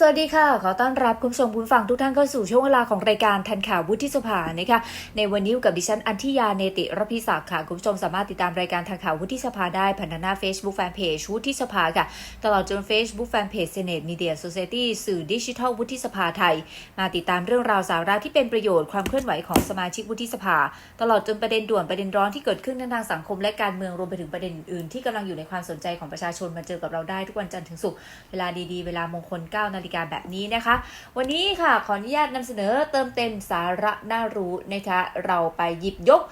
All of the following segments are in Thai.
สวัสดีค่ะ ขอต้อนรับคุณผู้ชมคุณฟังทุกท่านเข้าสู่ช่วงเวลาของรายการทันข่าววุฒิสภานะคะในวันนี้กับดิฉันอันทิยาเนติรพิศักดิ์ค่ะ คุณผู้ชมสามารถติดตามรายการทันข่าววุฒิสภาได้ผ่านทางหน้า Facebook Fanpage วุฒิสภาค่ะ ตลอดจน Facebook Fanpage Senate Media Society สื่อดิจิทัลวุฒิสภาไทย มาติดตามเรื่องราวสาระที่เป็นประโยชน์ความเคลื่อนไหวของสมาชิกวุฒิสภา ตลอดจนประเด็นด่วนประเด็นร้อนที่เกิดขึ้นในทางสังคมและการเมืองรวมไปถึงประเด็นอื่นที่กำลังอยู่ในความสนใจของประชาชนมาเจอกับเราได้ทุกวันจันทร์ถึงศุกร์เวลาดีๆ เวลามงคล9นาฬิกาแบบนี้นะคะ วันนี้ค่ะขออนุญาตนำเสนอเติมเต็มสาระน่ารู้นะคะ เราไปหยิบยก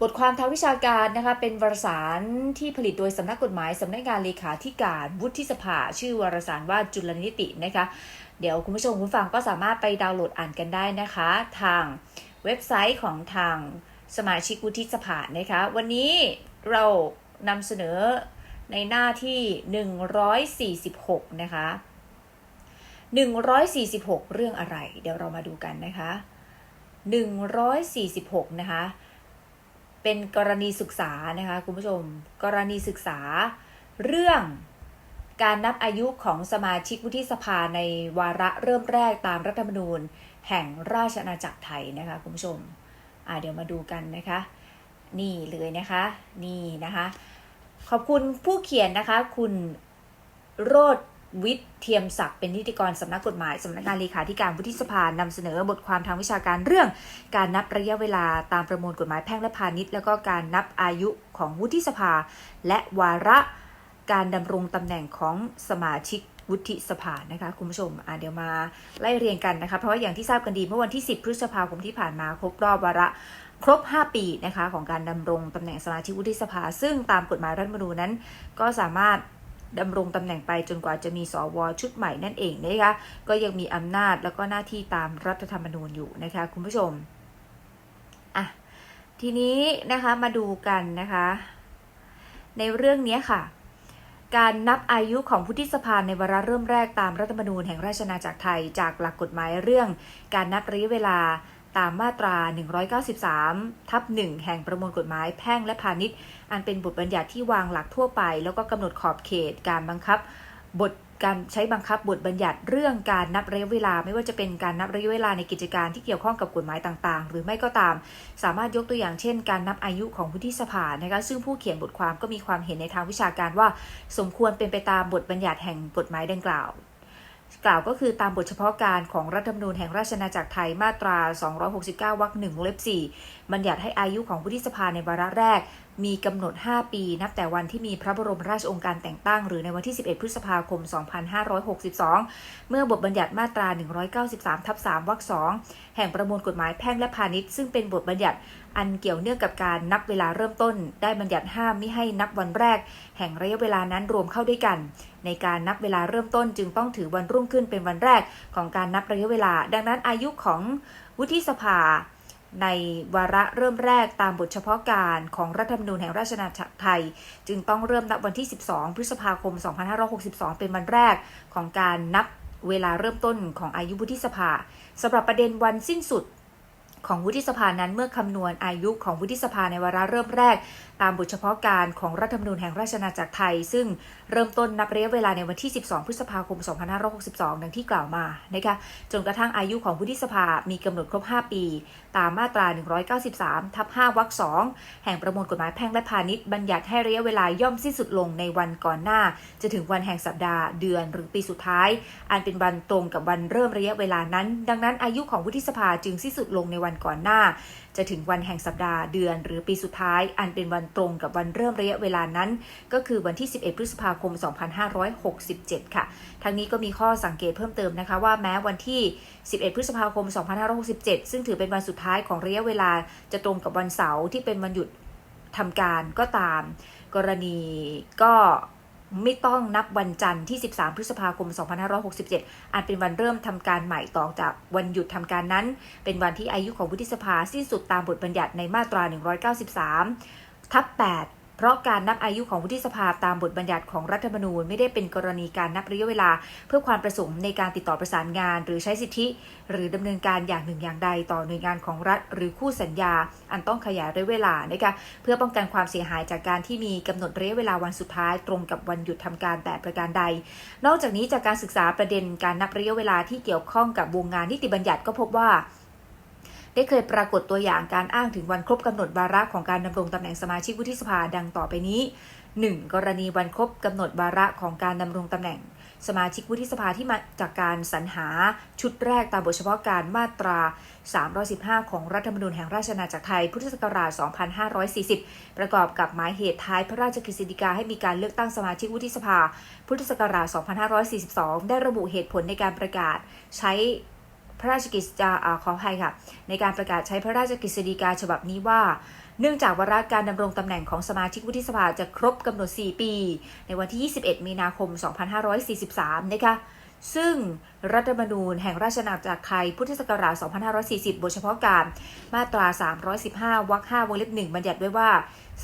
บทความทางวิชาการนะคะเป็นวารสารที่ผลิตโดยสำนักกฎหมายสำนักงานเลขาธิการวุฒิสภา ชื่อวารสารว่าจุลนิตินะคะ เดี๋ยวคุณผู้ชมคุณฟังก็สามารถไปดาวน์โหลดอ่านกันได้นะคะ ทางเว็บไซต์ของทางสมาชิกวุฒิสภานะคะ วันนี้เรานำเสนอในหน้าที่ 146 นะคะ 146 เรื่องอะไร เดี๋ยวเรามาดูกันนะคะ 146 นะคะ เป็นกรณีศึกษานะคะคุณผู้ชม กรณีศึกษา เรื่องการนับอายุของสมาชิกวุฒิสภาในวาระเริ่มแรกตามรัฐธรรมนูญ แห่งราชอาณาจักรไทยนะคะคุณผู้ชม อ่าเดี๋ยวมาดูกันนะคะ นี่เลยนะคะ นี่นะคะ ขอบคุณผู้เขียนนะคะ คุณโรด วิทย์เทียมศักดิ์เป็นนิติกรสำนักกฎหมายสำนักงานเลขาธิการวุฒิสภานำเสนอบทความทางวิชาการเรื่อง การนับระยะเวลาตามประมวลกฎหมายแพ่งและพาณิชย์ แล้วก็การนับอายุของวุฒิสภา และวาระการดำรงตำแหน่งของสมาชิกวุฒิสภานะคะคุณผู้ชมอะเดี๋ยวมาไล่เรียงกันนะคะเพราะว่าอย่างที่ทราบกันดีเมื่อวันที่ 10 พฤษภาคมที่ผ่านมาครบรอบวาระครบ 5 ปีนะคะของการดำรงตำแหน่งสมาชิกวุฒิสภา ซึ่งตามกฎหมายรัฐธรรมนูญนั้น ก็สามารถ ดำรงตำแหน่งไปจนกว่าจะมีสวชุดใหม่นั่นเองนะคะก็ยังมีอำนาจแล้วก็หน้าที่ตามรัฐธรรมนูญอยู่นะคะคุณผู้ชมอะทีนี้นะคะมาดูกันนะคะ ในเรื่องนี้ค่ะ การนับอายุของวุฒิสภาในวาระเริ่มแรกตามรัฐธรรมนูญแห่งราชอาณาจักรไทย จากหลักกฎหมายเรื่อง การนับระยะเวลา ตามมาตรา 193 ทับ 1 แห่งประมวลกฎหมายแพ่งและพาณิชย์ อันเป็นบทบัญญัติที่วางหลักทั่วไป แล้วก็กำหนดขอบเขตการบังคับบทการใช้บังคับบทบัญญัติเรื่องการนับระยะเวลา ไม่ว่าจะเป็นการนับระยะเวลาในกิจการที่เกี่ยวข้องกับกฎหมายต่างๆ หรือไม่ก็ตาม สามารถยกตัวอย่างเช่น การนับอายุของวุฒิสภานะคะซึ่งผู้เขียนบทความก็มีความเห็นในทางวิชาการว่า สมควรเป็นไปตามบทบัญญัติแห่งกฎหมายดังกล่าว กล่าวก็คือตามบทเฉพาะการของรัฐธรรมนูญแห่งราชนาณาจักรไทยมาตรา 269 วรรคหนึ่งวงเล็บ4บัญญัติให้อายุของวุฒิสภาในวาระแรก มีกำหนด 5 ปี นับแต่วันที่มีพระบรมราชองค์การแต่งตั้ง หรือในวันที่ 11 พฤษภาคม 2562 เมื่อบทบัญญัติมาตรา 193 ทับ 3 วรรค 2 แห่งประมวลกฎหมายแพ่งและพาณิชย์ ซึ่งเป็นบทบัญญัติอันเกี่ยวเนื่องกับการนับเวลาเริ่มต้น ได้บัญญัติห้ามไม่ให้นับวันแรก แห่งระยะเวลานั้นรวมเข้าด้วยกัน ในการนับเวลาเริ่มต้นจึงต้องถือวันรุ่งขึ้นเป็นวันแรกของการนับระยะเวลา ดังนั้นอายุของวุฒิสภา ในวาระเริ่มแรกตามบทเฉพาะการของรัฐธรรมนูญแห่งราชอาณาจักรไทย จึงต้องเริ่มนับวันที่ 12 พฤษภาคม 2562 เป็นวันแรกของการนับเวลาเริ่มต้นของอายุวุฒิสภาสำหรับประเด็นวันสิ้นสุด ของวุฒิสภานั้นเมื่อคำนวณอายุของวุฒิสภาในวาระเริ่มแรก ตามบทเฉพาะการของรัฐธรรมนูญแห่งราชอาณาจักรไทย ซึ่งเริ่มต้นนับระยะเวลาในวันที่ 12 พฤษภาคม 2562 ดังที่กล่าวมานะคะจนกระทั่งอายุของวุฒิสภามีกำหนดครบ 5 ปี ตามมาตรา 193 ทับ 5 วรรค 2 แห่งประมวลกฎหมายแพ่งและพาณิชย์บัญญัติให้ระยะเวลาย่อมสิ้นสุดลงในวันก่อนหน้า จะถึงวันแห่งสัปดาห์เดือนหรือปีสุดท้าย อันเป็นวันตรงกับวันเริ่มระยะเวลานั้น ดังนั้นอายุของวุฒิสภาจึงสิ้นสุดลงในวันก่อนหน้า จะถึงวันแห่งสัปดาห์เดือน หรือปีสุดท้าย อันเป็นวันตรงกับวันเริ่มระยะเวลานั้น ก็คือวันที่ 11 พฤษภาคม 2567 ค่ะ ทั้งนี้ก็มีข้อสังเกตเพิ่มเติมนะคะว่าแม้วันที่ 11 พฤษภาคม 2567 ซึ่งถือเป็นวันสุดท้ายของระยะเวลา จะตรงกับวันเสาร์ที่เป็นวันหยุดทำการก็ตาม กรณีก็ ไม่ต้องนับวันจันทร์ที่ 13 พฤษภาคม 2567อันเป็นวันเริ่มทำการใหม่ต่อจากวันหยุดทำการนั้น เป็นวันที่อายุของวุฒิสภาสิ้นสุดตามบทบัญญัติในมาตรา 193 ทับ 8 เพราะการนับอายุของวุฒิสภาตามบทบัญญัติของรัฐธรรมนูญไม่ได้เป็นกรณีการนับระยะเวลา เพื่อความประสงค์ในการติดต่อประสานงาน หรือใช้สิทธิ หรือดำเนินการอย่างหนึ่งอย่างใดต่อหน่วยงานของรัฐ หรือคู่สัญญา อันต้องขยายระยะเวลานะคะเพื่อป้องกันความเสียหายจากการที่มีกำหนดระยะเวลาวันสุดท้าย ตรงกับวันหยุดทำการแต่ประการใด นอกจากนี้จากการศึกษาประเด็นการนับระยะเวลาที่เกี่ยวข้องกับวงงานนิติบัญญัติก็พบว่า ได้เคยปรากฏตัวอย่างการอ้างถึงวันครบกำหนดวาระของการดำรงตำแหน่งสมาชิกวุฒิสภาดังต่อไปนี้ 1. กรณีวันครบกำหนดวาระของการดำรงตำแหน่ง สมาชิกวุฒิสภาที่มาจากการสรรหาชุดแรกตามบทเฉพาะการมาตรา 315 ของรัฐธรรมนูญแห่งราชอาณาจักรไทย พุทธศักราช 2540 ประกอบกับหมายเหตุท้ายพระราชกฤษฎีกาให้มีการเลือกตั้งสมาชิกวุฒิสภา พุทธศักราช 2542 ได้ระบุเหตุผลในการประกาศ ใช้ ระราชกฤษฎาอาขออภัยค่ะ ในการประกาศใช้พระราชกฤษฎีกาฉบับนี้ว่า เนื่องจากวาระการดำรงตำแหน่งของสมาชิกวุฒิสภาจะครบกำหนด 4 ปี ในวันที่ 21 มีนาคม 2543 นะคะซึ่งรัฐธรรมนูญแห่งราชอาณาจักรไทย พุทธศักราช 2540 บทเฉพาะการ มาตรา 315 วรรค 5 วงเล็บ 1 บัญญัติไว้ว่า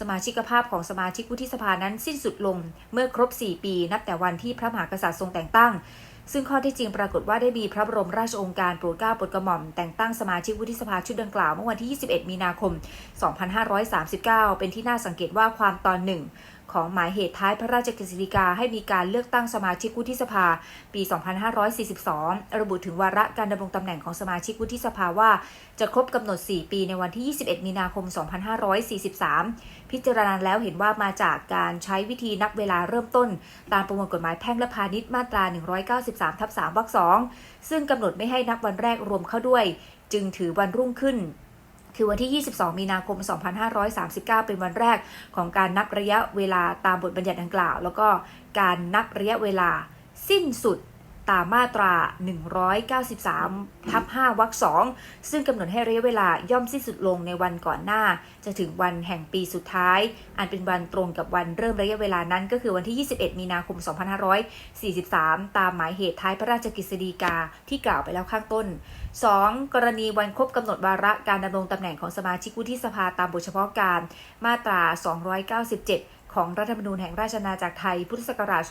สมาชิกภาพของสมาชิกวุฒิสภานั้นสิ้นสุดลง เมื่อครบ 4 ปี นับแต่วันที่พระมหากษัตริย์ทรงแต่งตั้ง ซึ่งข้อที่จริงปรากฏว่าได้มีพระบรมราชองค์การโปรดเกล้าโปรดกระหม่อม แต่งตั้งสมาชิกวุฒิสภาชุดดังกล่าวเมื่อวันที่ 21 มีนาคม 2539 เป็นที่น่าสังเกตว่าความตอนหนึ่ง ของหมายเหตุท้ายพระราชกฤษฎีกาให้มีการเลือกตั้งสมาชิกวุฒิสภา ปี 2542 ระบุถึงวาระการดำรงตำแหน่งของสมาชิกวุฒิสภาว่า จะครบกำหนด 4 ปีในวันที่ 21 มีนาคม 2543 พิจารณาแล้วเห็นว่ามาจากการใช้วิธีนับเวลาเริ่มต้น ตามประมวลกฎหมายแพ่งและพาณิชย์มาตรา 193 ทับ 3 วรรค 2 ซึ่งกำหนดไม่ให้นับวันแรกรวมเข้าด้วย จึงถือวันรุ่งขึ้น คือวันที่ 22 มีนาคม 2539 เป็นวันแรกของการนับระยะเวลาตามบทบัญญัติดังกล่าว แล้วก็การนับระยะเวลาสิ้นสุด ตามมาตรา 193 ทับ5วรรค2ซึ่งกำหนดให้ระยะเวลาย่อมสิ้นสุดลงในวันก่อนหน้า จะถึงวันแห่งปีสุดท้าย อันเป็นวันตรงกับวันเริ่มระยะเวลานั้น ก็คือวันที่ 21 มีนาคม 2543 ตามหมายเหตุท้ายพระราชกฤษฎีกาที่กล่าวไปแล้วข้างต้น 2. กรณีวันครบกำหนดวาระการดำรงตำแหน่งของสมาชิกวุฒิสภาตามบทเฉพาะการ มาตรา 297 ของรัฐธรรมนูญแห่งราชอาณาจักรไทย พุทธศักราช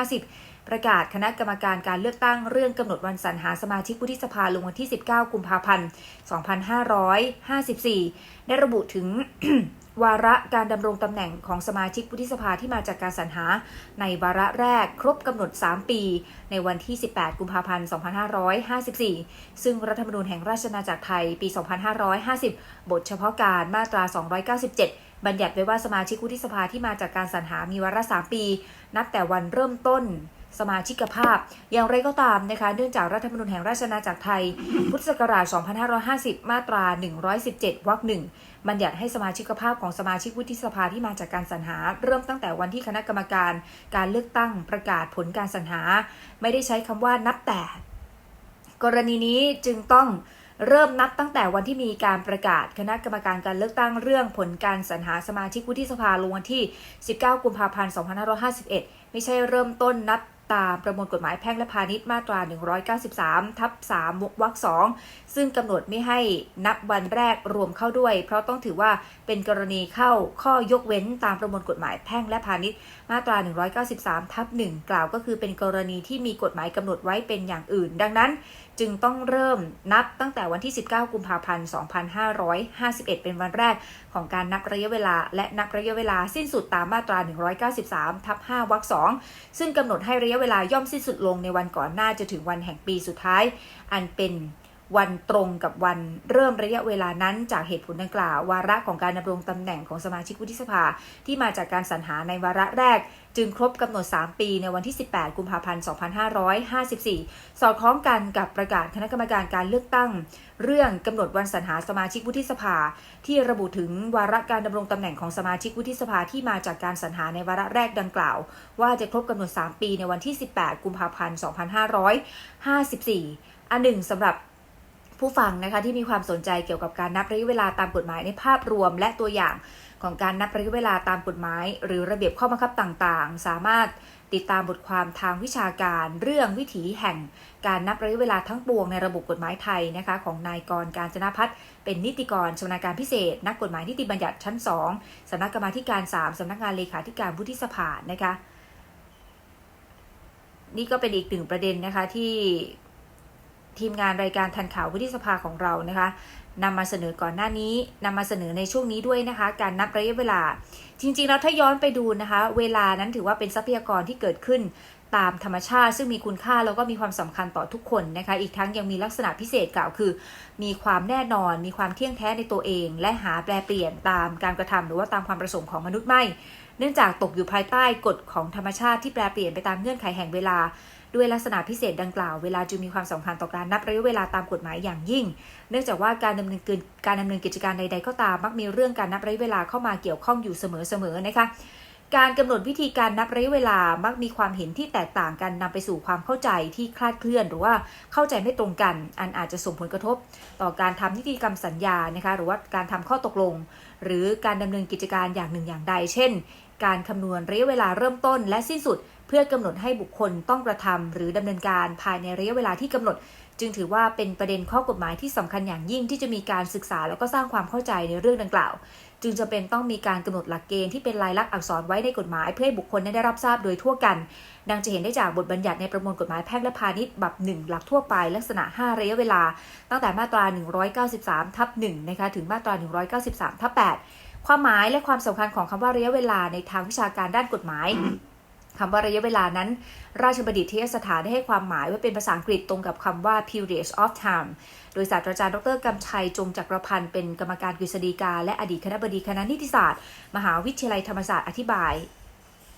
2550 ประกาศคณะกรรมการการเลือกตั้งเรื่องกำหนดวันสรรหาสมาชิกวุฒิสภาลงวันที่ 19 กุมภาพันธ์ 2554 ได้ระบุถึงวาระการดำรงตำแหน่งของสมาชิกวุฒิสภาที่มาจากการสรรหา ในวาระแรกครบกำหนด 3 ปี ในวันที่ 18 กุมภาพันธ์ 2554 ซึ่งรัฐธรรมนูญแห่งราชอาณาจักรไทย ปี 2550 บทเฉพาะการมาตรา 297 บัญญัติไว้ว่าสมาชิกวุฒิสภาที่มาจากการสรรหามีวาระ3ปี นับแต่วันเริ่มต้นสมาชิกภาพ อย่างไรก็ตามนะคะ เนื่องจากรัฐธรรมนูญแห่งราชอาณาจักรไทย พุทธศักราช 2550 มาตรา 117 วรรคหนึ่งบัญญัติให้สมาชิกภาพของสมาชิกวุฒิสภาที่มาจากการสรรหา เริ่มตั้งแต่วันที่คณะกรรมการการเลือกตั้งประกาศผลการสรรหา ไม่ได้ใช้คำว่านับแต่ กรณีนี้จึงต้อง เริ่มนับตั้งแต่วันที่มีการประกาศคณะกรรมการการเลือกตั้งเรื่องผลการสรรหาสมาชิกวุฒิสภาลงวันที่ 19 กุมภาพันธ์ 2551 ไม่ใช่เริ่มต้นนับตามประมวลกฎหมายแพ่งและพาณิชย์มาตรา 193 ทับ3วรรค2ซึ่งกำหนดไม่ให้นับวันแรกรวมเข้าด้วย เพราะต้องถือว่าเป็นกรณีเข้าข้อยกเว้นตามประมวลกฎหมายแพ่งและพาณิชย์มาตรา 193 ทับ1กล่าวก็คือเป็นกรณีที่มีกฎหมายกำหนดไว้เป็นอย่างอื่น ดังนั้น จึงต้องเริ่มนับตั้งแต่วันที่ 19 กุมภาพันธ์ 2551 เป็นวันแรกของการนับระยะเวลา และนับระยะเวลาสิ้นสุดตามมาตรา 193 ทับ 5 วรรค 2 ซึ่งกำหนดให้ระยะเวลาย่อมสิ้นสุดลงในวันก่อนหน้าจะถึงวันแห่งปีสุดท้าย อันเป็นวันตรงกับวันเริ่มระยะเวลานั้นจากเหตุผลดังกล่าว วาระของการดำรงตำแหน่งของสมาชิกวุฒิสภา ที่มาจากการสรรหาในวาระแรก จึงครบกำหนด 3 ปีในวันที่ 18 กุมภาพันธ์ 2554 สอดคล้องกันกับประกาศคณะกรรมการการเลือกตั้ง เรื่องกำหนดวันสรรหาสมาชิกวุฒิสภา ที่ระบุถึงวาระการดำรงตำแหน่งของสมาชิกวุฒิสภาที่มาจากการสรรหาในวาระแรกดังกล่าว ว่าจะครบกำหนด 3 ปีในวันที่ 18 กุมภาพันธ์ 2554 อันหนึ่งสำหรับผู้ฟังนะคะที่มีความสนใจเกี่ยวกับการนับระยะเวลาตามกฎหมายในภาพรวมและตัวอย่าง ของการนับระยะเวลาตามกฎหมาย หรือระเบียบข้อบังคับต่างๆ สามารถติดตามบทความทางวิชาการเรื่องวิถีแห่งการนับระยะเวลาทั้งปวงในระบบกฎหมายไทยนะคะของนายกรการจนพัฒน์เป็นนิติกรชำนาญการพิเศษ นักกฎหมายนิติบัญญัติชั้น 2สำนักกรรมาธิการ 3สำนักงานเลขาธิการวุฒิสภานะคะนี่ก็เป็นอีกหนึ่งประเด็นนะคะที่ ทีมงานรายการทันข่าววุฒิสภาของเรานะคะนำมาเสนอก่อนหน้านี้นำมาเสนอในช่วงนี้ด้วยนะคะ การนับระยะเวลา จริงๆ แล้วถ้าย้อนไปดูนะคะ เวลานั้นถือว่าเป็นทรัพยากรที่เกิดขึ้นตามธรรมชาติ ซึ่งมีคุณค่าแล้วก็มีความสำคัญต่อทุกคนนะคะ อีกทั้งยังมีลักษณะพิเศษกล่าวคือ มีความแน่นอน มีความเที่ยงแท้ในตัวเอง และหาแปลเปลี่ยนตามการกระทำหรือว่าตามความประสงค์ของมนุษย์ไม่ เนื่องจากตกอยู่ภายใต้กฎของธรรมชาติที่แปลเปลี่ยนไปตามเงื่อนไขแห่งเวลา ด้วยลักษณะพิเศษดังกล่าวเวลาจึงมีความสำคัญต่อการนับระยะเวลาตามกฎหมายอย่างยิ่ง เนื่องจากว่าการดำเนินการดำเนินกิจการใด ๆ ก็ตามมักมีเรื่องการนับระยะเวลาเข้ามาเกี่ยวข้องอยู่เสมอๆนะคะการกำหนดวิธีการนับระยะเวลามักมีความเห็นที่แตกต่างกันนำไปสู่ความเข้าใจที่คลาดเคลื่อน หรือว่าเข้าใจไม่ตรงกัน อันอาจจะส่งผลกระทบ ต่อการทำนิติกรรมสัญญานะคะหรือว่าการทำข้อตกลง หรือการดำเนินกิจการอย่างหนึ่งอย่างใด เช่น การคำนวณระยะเวลาเริ่มต้นและสิ้นสุด เพื่อกำหนดให้บุคคลต้องกระทำหรือดำเนินการภายในระยะเวลาที่กำหนด จึงถือว่าเป็นประเด็นข้อกฎหมายที่สำคัญอย่างยิ่งที่จะมีการศึกษาแล้วก็สร้างความเข้าใจในเรื่องดังกล่าว จึงจะเป็นต้องมีการกำหนดหลักเกณฑ์ที่เป็นลายลักษณ์อักษรไว้ในกฎหมาย เพื่อให้บุคคลได้รับทราบโดยทั่วกัน ดังจะเห็นได้จากบทบัญญัติในประมวลกฎหมายแพ่งและพาณิชย์บับ1หลักทั่วไป ลักษณะ 5 ระยะเวลา ตั้งแต่มาตรา 193ทับ1นะคะถึงมาตรา 193ทับ8ความหมายและความสำคัญของคำว่าระยะเวลาในทางวิชาการด้านกฎหมาย คำว่าระยะเวลานั้น ราชบัณฑิตยสถานได้ให้ความหมายว่าเป็นภาษาอังกฤษตรงกับคำว่า period of time โดยศาสตราจารย์ดรกำชัยจงจักรพันธ์เป็นกรรมการกฤษฎีกา และอดีตคณะบดีคณะนิติศาสตร์ มหาวิทยาลัยธรรมศาสตร์อธิบาย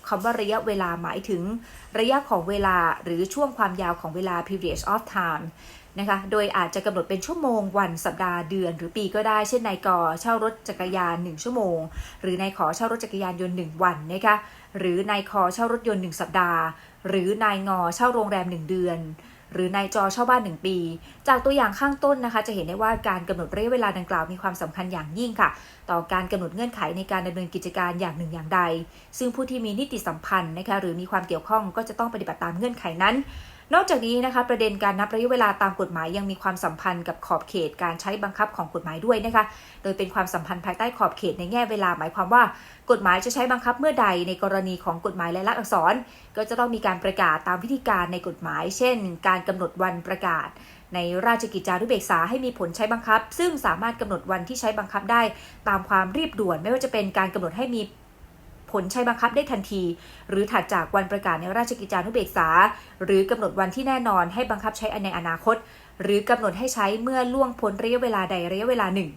คำว่าระยะเวลาหมายถึง ระยะของเวลาหรือช่วงความยาวของเวลา period of time นะคะ โดยอาจจะกำหนดเป็นชั่วโมงวันสัปดาห์เดือน หรือปีก็ได้ เช่นนายกอเช่ารถจักรยาน 1 ชั่วโมง หรือนายขอเช่ารถจักรยานยนต์ 1 วันนะคะ หรือนายคอเช่ารถยนต์ 1 สัปดาห์ หรือนายงอเช่าโรงแรม 1 เดือนหรือนายจอเช่าบ้าน 1 ปี จากตัวอย่างข้างต้นนะคะ จะเห็นได้ว่าการกำหนดระยะเวลาดังกล่าวมีความสำคัญอย่างยิ่งค่ะ ต่อการกำหนดเงื่อนไขในการดำเนินกิจการอย่างหนึ่งอย่างใด ซึ่งผู้ที่มีนิติสัมพันธ์นะคะหรือมีความเกี่ยวข้องก็จะต้องปฏิบัติตามเงื่อนไขนั้น นอกจากนี้นะคะประเด็นการนับระยะเวลาตามกฎหมายยังมีความสัมพันธ์กับขอบเขตการใช้บังคับของกฎหมายด้วยนะคะ โดยเป็นความสัมพันธ์ภายใต้ขอบเขตในแง่เวลาหมายความว่า กฎหมายจะใช้บังคับเมื่อใดในกรณีของกฎหมายและลักษณ์อักษร ก็จะต้องมีการประกาศตามวิธีการในกฎหมาย เช่น การกำหนดวันประกาศ ในราชกิจจานุเบกษาให้มีผลใช้บังคับ ซึ่งสามารถกำหนดวันที่ใช้บังคับได้ ตามความรีบด่วนไม่ว่าจะเป็นการกำหนดให้มี ผลใช้บังคับได้ทันที หรือถัดจากวันประกาศในราชกิจจานุเบกษา หรือกำหนดวันที่แน่นอนให้บังคับใช้ในอนาคต หรือกำหนดให้ใช้เมื่อล่วงพ้นระยะเวลาใดระยะเวลาหนึ่ง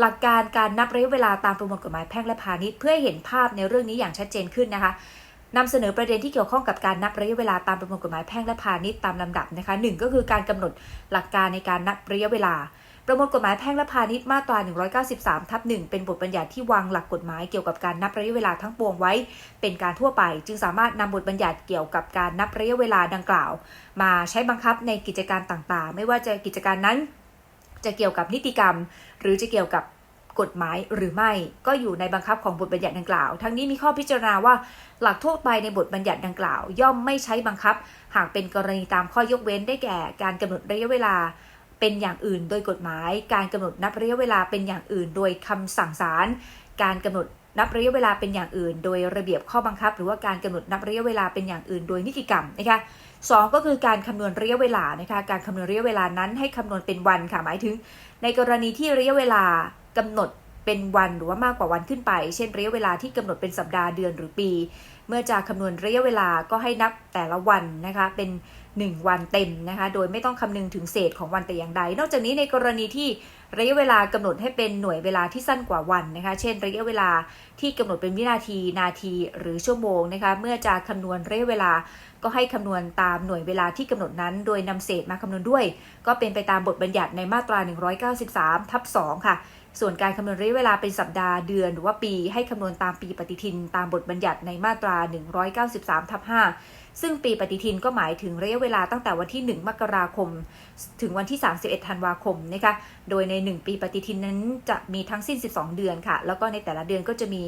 หลักการการนับระยะเวลาตามประมวลกฎหมายแพ่งและพาณิชย์เพื่อให้เห็นภาพในเรื่องนี้อย่างชัดเจนขึ้นนะคะนำเสนอประเด็นที่เกี่ยวข้องกับการนับระยะเวลาตามประมวลกฎหมายแพ่งและพาณิชย์ตามลำดับนะคะหนึ่งก็คือการกำหนดหลักการในการนับระยะเวลา ประมวลกฎหมายแพ่งและพาณิชย์มาตรา 193 ทับ 1 เป็นบทบัญญัติที่วางหลักกฎหมายเกี่ยวกับการนับระยะเวลาทั้งปวงไว้ เป็นการทั่วไป จึงสามารถนำบทบัญญัติเกี่ยวกับการนับระยะเวลาดังกล่าว มาใช้บังคับในกิจการต่างๆ ไม่ว่าจะกิจการนั้น จะเกี่ยวกับนิติกรรม หรือจะเกี่ยวกับกฎหมายหรือไม่ก็อยู่ในบังคับของบทบัญญัติดังกล่าว ทั้งนี้มีข้อพิจารณาว่า หลักทั่วไปในบทบัญญัติดังกล่าว ย่อมไม่ใช้บังคับ หากเป็นกรณีตามข้อยกเว้นได้แก่ การกำหนดระยะเวลา เป็นอย่างอื่นโดยกฎหมาย การกำหนดนับระยะเวลาเป็นอย่างอื่น โดยคำสั่งศาลการกำหนดนับระยะเวลาเป็นอย่างอื่น โดยระเบียบข้อบังคับ หรือว่าการกำหนดนับระยะเวลาเป็นอย่างอื่น โดยนิติกรรมนะคะสองก็คือการคำนวณระยะเวลานะคะการคำนวณระยะเวลานั้นให้คำนวณเป็นวันค่ะหมายถึง ในกรณีที่ระยะเวลากำหนดเป็นวันหรือว่ามากกว่าวันขึ้นไป เช่นระยะเวลาที่กำหนดเป็นสัปดาห์เดือนหรือปี เมื่อจะคำนวณระยะเวลาก็ให้นับแต่ละวันนะคะเป็น 1 วันเต็มนะคะ โดยไม่ต้องคำนึงถึงเศษของวันแต่อย่างใด นอกจากนี้ในกรณีที่ระยะเวลากำหนดให้เป็นหน่วยเวลาที่สั้นกว่าวันนะคะ เช่น ระยะเวลาที่กำหนดเป็นวินาที นาที หรือชั่วโมงนะคะ เมื่อจะคำนวณระยะเวลาก็ให้คำนวณตามหน่วยเวลาที่กำหนดนั้น โดยนำเศษมาคำนวณด้วย ก็เป็นไปตามบทบัญญัติในมาตรา 193 ทับ 2 ค่ะส่วนการคำนวณระยะเวลาเป็นสัปดาห์เดือนหรือว่าปีให้คำนวณตามปีปฏิทิน ตามบทบัญญัติในมาตรา 193ทับ5 ซึ่งปีปฏิทินก็หมายถึงระยะเวลาตั้งแต่วันที่ 1 มกราคม ถึงวันที่ 31 ธันวาคมนะคะ โดยใน 1 ปีปฏิทินนั้นจะมีทั้งสิ้น 12 เดือนค่ะ แล้วก็ในแต่ละเดือนก็จะมี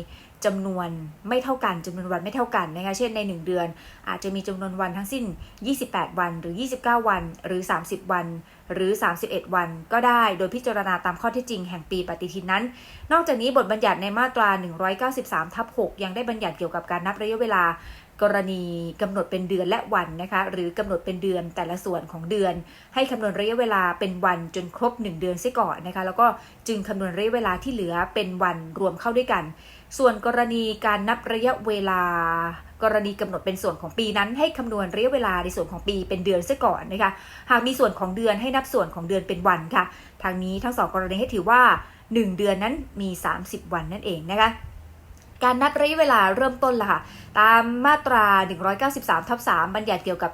จำนวนไม่เท่ากันจำนวนวันไม่เท่ากันนะคะ เช่นใน 1 เดือน อาจจะมีจำนวนวันทั้งสิ้น 28 วัน หรือ 29 วัน หรือ 30 วัน หรือ 31 วันก็ได้ โดยพิจารณาตามข้อเท็จจริงแห่งปีปฏิทินนั้น นอกจากนี้บทบัญญัติในมาตรา 193ทับ6ยังได้บัญญัติเกี่ยวกับการนับระยะเวลา กรณีกำหนดเป็นเดือนและวันนะคะหรือกำหนดเป็นเดือนแต่ละส่วนของเดือน ให้คำนวณระยะเวลาเป็นวันจนครบ 1 เดือนเสียก่อนนะคะแล้วก็จึงคำนวณระยะเวลาที่เหลือเป็นวันรวมเข้าด้วยกัน ส่วนกรณีการนับระยะเวลา กรณีกำหนดเป็นส่วนของปีนั้น ให้คำนวณระยะเวลาในส่วนของปีเป็นเดือนเสียก่อนนะคะหากมีส่วนของเดือนให้นับส่วนของเดือนเป็นวันค่ะทางนี้ทั้งสองกรณีให้ถือว่า 1 เดือนนั้นมี 30 วันนั่นเองนะคะ การนับระยะเวลาเริ่มต้นล่ะค่ะ ตามมาตรา 193ทับ3บัญญัติเกี่ยวกับ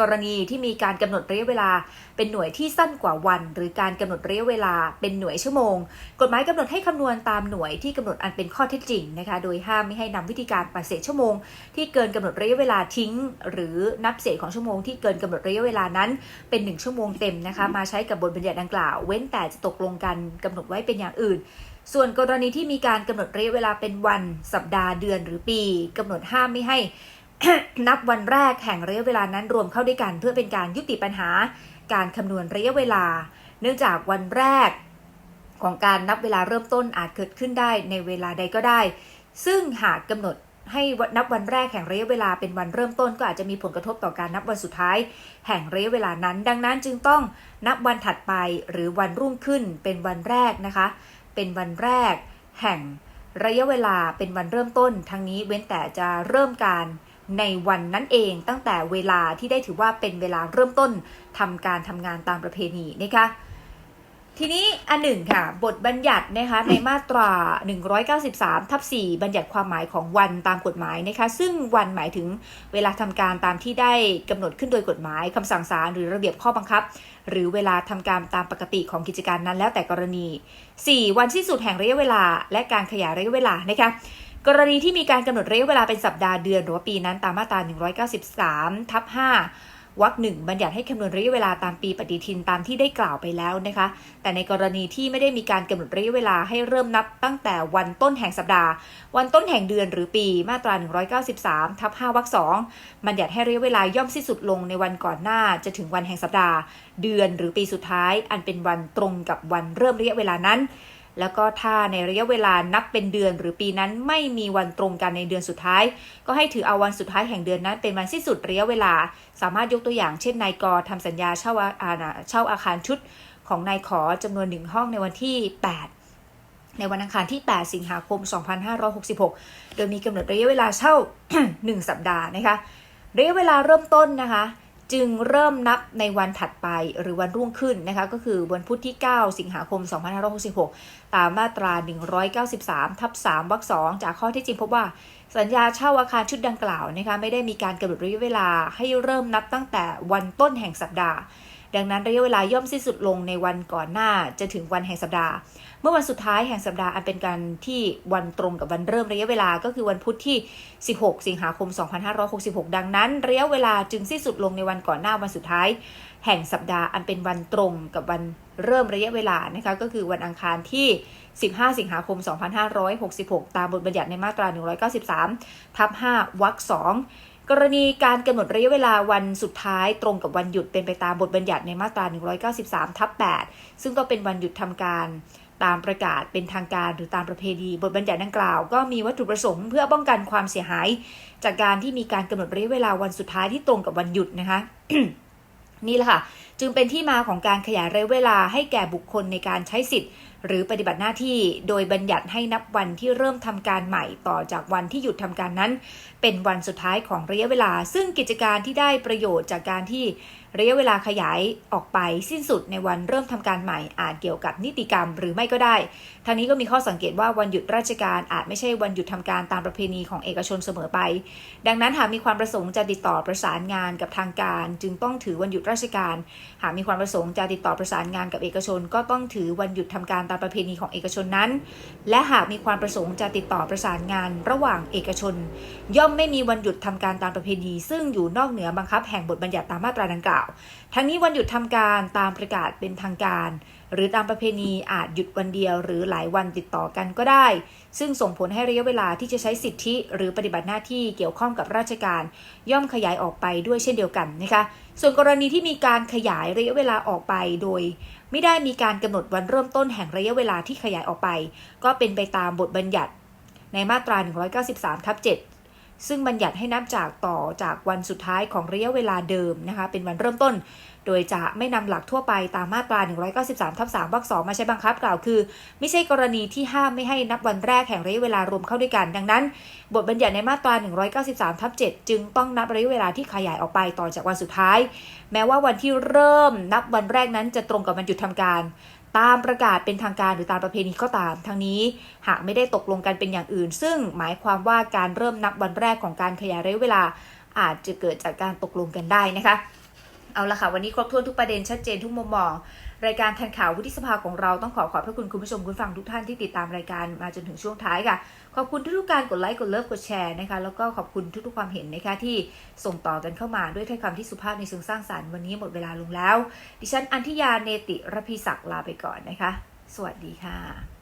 กรณีที่มีการกำหนดระยะเวลา เป็นหน่วยที่สั้นกว่าวัน หรือการกำหนดระยะเวลาเป็นหน่วยชั่วโมง กฎหมายกำหนดให้คำนวณตามหน่วยที่กำหนดอันเป็นข้อเท็จจริงนะคะ โดยห้ามไม่ให้นำวิธีการปัดเศษชั่วโมง ที่เกินกำหนดระยะเวลาทิ้ง หรือนับเศษของชั่วโมงที่เกินกำหนดระยะเวลานั้น เป็น 1 ชั่วโมงเต็มนะคะ มาใช้กับบทบัญญัติดังกล่าว เว้นแต่จะตกลงกันกำหนดไว้เป็นอย่างอื่น ส่วนกรณีที่มีการกำหนดระยะเวลาเป็นวันสัปดาห์เดือนหรือปีกำหนดห้ามไม่ให้ นับวันแรกแห่งระยะเวลานั้นรวมเข้าด้วยกัน เพื่อเป็นการยุติปัญหา การคำนวณระยะเวลา เนื่องจากวันแรกของการนับเวลาเริ่มต้นอาจเกิดขึ้นได้ในเวลาใดก็ได้ ซึ่งหากกำหนดให้นับวันแรกแห่งระยะเวลาเป็นวันเริ่มต้นก็อาจจะมีผลกระทบต่อการนับวันสุดท้าย แห่งระยะเวลานั้น ดังนั้นจึงต้องนับวันถัดไปหรือวันรุ่งขึ้นเป็นวันแรกนะคะ เป็นวันแรก แห่งระยะเวลาเป็นวันเริ่มต้น ทั้งนี้เว้นแต่จะเริ่มการในวันนั้นเองตั้งแต่เวลาที่ได้ถือว่าเป็นเวลาเริ่มต้นทำการทำงานตามประเพณีนะคะ ทีนี้อันหนึ่งค่ะ บทบัญญัตินะคะในมาตรา 193 ทับ 4 บัญญัติความหมายของวันตามกฎหมายนะคะ ซึ่งวันหมายถึงเวลาทำการตามที่ได้กำหนดขึ้นโดยกฎหมายคำสั่งศาลหรือระเบียบข้อบังคับ หรือเวลาทำการตามปกติของกิจการนั้นแล้วแต่กรณี 4. วันสิ้นสุดแห่งระยะเวลา และการขยายระยะเวลานะคะกรณีที่มีการกำหนดระยะเวลาเป็นสัปดาห์เดือนหรือว่าปีนั้นตามมาตรา 193 ทับ 5 วรรคหนึ่งบัญญัติให้คำนวณระยะเวลาตามปีปฏิทินตามที่ได้กล่าวไปแล้วนะคะ แต่ในกรณีที่ไม่ได้มีการกำหนดระยะเวลาให้เริ่มนับตั้งแต่วันต้นแห่งสัปดาห์ วันต้นแห่งเดือนหรือปีมาตรา 193 ทับ5วรรคสองบัญญัติให้ระยะเวลาย่อมสิ้นสุดลงในวันก่อนหน้าจะถึงวันแห่งสัปดาห์ เดือนหรือปีสุดท้าย อันเป็นวันตรงกับวันเริ่มระยะเวลานั้น แล้วก็ถ้าในระยะเวลานับเป็นเดือน หรือปีนั้นไม่มีวันตรงกันในเดือนสุดท้าย ก็ให้ถือเอาวันสุดท้ายแห่งเดือนนั้น เป็นวันสิ้นสุดระยะเวลา สามารถยกตัวอย่างเช่นนายกทำสัญญาเช่าอาเช่าอาคารชุดของนายขอจำนวนหนึ่งห้องในวันที่ 8ในวันอังคารที่ 8 สิงหาคม 2566 โดยมีกำหนดระยะเวลาเช่า 1 สัปดาห์นะคะ ระยะเวลาเริ่มต้นนะคะ จึงเริ่มนับในวันถัดไปหรือวันรุ่งขึ้นนะคะก็คือวันพุธที่ 9 สิงหาคม 2566 ตามมาตรา 193 ทับ 3 วรรค 2 จากข้อที่จริงพบว่าสัญญาเช่าอาคารชุดดังกล่าวนะคะไม่ได้มีการกำหนดระยะเวลาให้เริ่มนับตั้งแต่วันต้นแห่งสัปดาห์ ดังนั้นระยะเวลาย่อมสิ้นสุดลงในวันก่อนหน้าจะถึงวันแห่งสัปดาห์ เมื่อวันสุดท้ายแห่งสัปดาห์อันเป็นการที่วันตรงกับวันเริ่มระยะเวลาก็คือวันพุธที่ 16 สิงหาคม 2566 ดังนั้นระยะเวลาจึงสิ้นสุดลงในวันก่อนหน้าวันสุดท้าย แห่งสัปดาห์อันเป็นวันตรงกับวันเริ่มระยะเวลานะคะก็คือวันอังคารที่ 15 สิงหาคม 2566 ตามบทบัญญัติในมาตรา 193 ทับ 5 วรรค 2 กรณีการกำหนดระยะเวลาวันสุดท้ายตรงกับวันหยุดเป็นไปตามบทบัญญัติในมาตรา 193 ทับ 8 ซึ่งก็เป็นวันหยุดทำการตามประกาศเป็นทางการหรือตามประเพณี บทบัญญัติดังกล่าวก็มีวัตถุประสงค์เพื่อป้องกันความเสียหาย จากการที่มีการกำหนดระยะเวลาวันสุดท้ายที่ตรงกับวันหยุดนะคะนี่แหละค่ะ จึงเป็นที่มาของการขยายระยะเวลาให้แก่บุคคลในการใช้สิทธิ์ หรือปฏิบัติหน้าที่โดยบัญญัติให้นับวันที่เริ่มทำการใหม่ต่อจากวันที่หยุดทำการนั้น เป็นวันสุดท้ายของระยะเวลา ซึ่งกิจการที่ได้ประโยชน์จากการที่ ระยะเวลาขยายออกไปสิ้นสุดในวันเริ่มทำการใหม่อาจเกี่ยวกับนิติกรรมหรือไม่ก็ได้ ทางนี้ก็มีข้อสังเกตว่าวันหยุดราชการอาจไม่ใช่วันหยุดทำการตามประเพณีของเอกชนเสมอไป ดังนั้นหากมีความประสงค์จะติดต่อประสานงานกับทางการ จึงต้องถือวันหยุดราชการ หากมีความประสงค์จะติดต่อประสานงานกับเอกชน ก็ต้องถือวันหยุดทำการตามประเพณีของเอกชนนั้น และหากมีความประสงค์จะติดต่อประสานงานระหว่างเอกชน ย่อมไม่มีวันหยุดทำการตามประเพณี ซึ่งอยู่นอกเหนือบังคับแห่งบทบัญญัติตามมาตราดังกล่าวทั้งนี้วันหยุดทำการตามประกาศเป็นทางการ หรือตามประเพณีอาจหยุดวันเดียวหรือหลายวันติดต่อกันก็ได้ ซึ่งส่งผลให้ระยะเวลาที่จะใช้สิทธิหรือปฏิบัติหน้าที่เกี่ยวข้องกับราชการ ย่อมขยายออกไปด้วยเช่นเดียวกันนะคะส่วนกรณีที่มีการขยายระยะเวลาออกไปโดย ไม่ได้มีการกำหนดวันเริ่มต้นแห่งระยะเวลาที่ขยายออกไป ก็เป็นไปตามบทบัญญัติในมาตรา 193ทับ7 ซึ่งบัญญัติให้นับจากต่อจากวันสุดท้ายของระยะเวลาเดิมนะคะเป็นวันเริ่มต้น โดยจะไม่นำหลักทั่วไปตามมาตรา 193ทับ3วรรค2มาใช้บังคับกล่าวคือ ไม่ใช่กรณีที่ห้ามไม่ให้นับวันแรกแห่งระยะเวลารวมเข้าด้วยกัน ดังนั้น บทบัญญัติในมาตรา 193ทับ7จึงต้องนับระยะเวลาที่ขยายออกไปต่อจากวันสุดท้าย แม้ว่าวันที่เริ่มนับวันแรกนั้นจะตรงกับวันหยุดทำการ ตามประกาศเป็นทางการหรือตามประเพณีก็ตาม ทั้งนี้หากไม่ได้ตกลงกันเป็นอย่างอื่น ซึ่งหมายความว่าการเริ่มนับวันแรกของการขยายระยะเวลา อาจจะเกิดจากการตกลงกันได้นะคะ เอาละค่ะ วันนี้ครบถ้วนทุกประเด็นชัดเจนทุกมุมมอง รายการทันข่าววุฒิสภาของเราต้องขอขอบพระคุณคุณผู้ชมคุณฟังทุกท่านที่ติดตามรายการมาจนถึงช่วงท้ายค่ะ ขอบคุณทุกๆการกดไลค์กดเลิฟกดแชร์นะคะแล้วก็ขอบคุณทุกๆความเห็นนะคะที่ส่งต่อกันเข้ามาด้วยถ้อยคำที่สุภาพในเชิงสร้างสรรค์วันนี้หมดเวลาลงแล้ว ดิฉันอันธิยาเนติรพีศักดิ์ลาไปก่อนนะคะ สวัสดีค่ะ